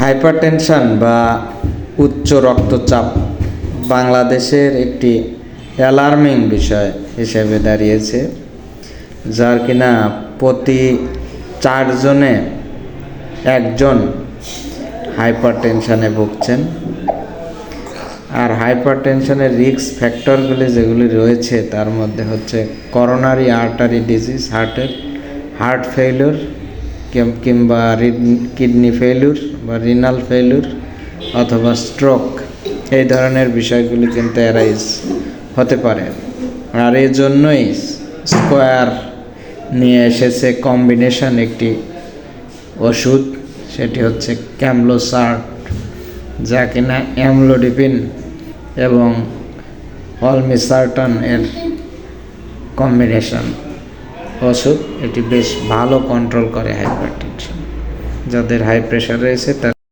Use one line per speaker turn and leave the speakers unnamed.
Hypertension বা উচ্চ রক্তচাপ বাংলাদেশের একটি অ্যালার্মিং বিষয় হিসেবে দাঁড়িয়েছে, যার কিনা প্রতি চারজনে একজন হাইপার টেনশনে ভুগছেন। আর হাইপার টেনশনের রিস্ক ফ্যাক্টরগুলি যেগুলি রয়েছে, তার মধ্যে হচ্ছে করোনারি আর্টারি ডিজিজ, হার্টের, হার্ট ফেইলুর কিংবা কিডনি ফেলুর বা রিনাল ফেলুর অথবা স্ট্রোক এই ধরনের বিষয়গুলি কিন্তু অ্যারাইজ হতে পারে। আর এই জন্যই স্কোয়ার নিয়ে এসেছে কম্বিনেশন একটি ওষুধ, সেটি হচ্ছে ক্যামলোসার্ট যা কিনা অ্যামলোডিপিন এবং অলমিসার্টন এর কম্বিনেশন ওষুধ এটি বেশ ভালো কন্ট্রোল করে হাইপারটেনশন যাদের হাই প্রেশার রয়েছে তার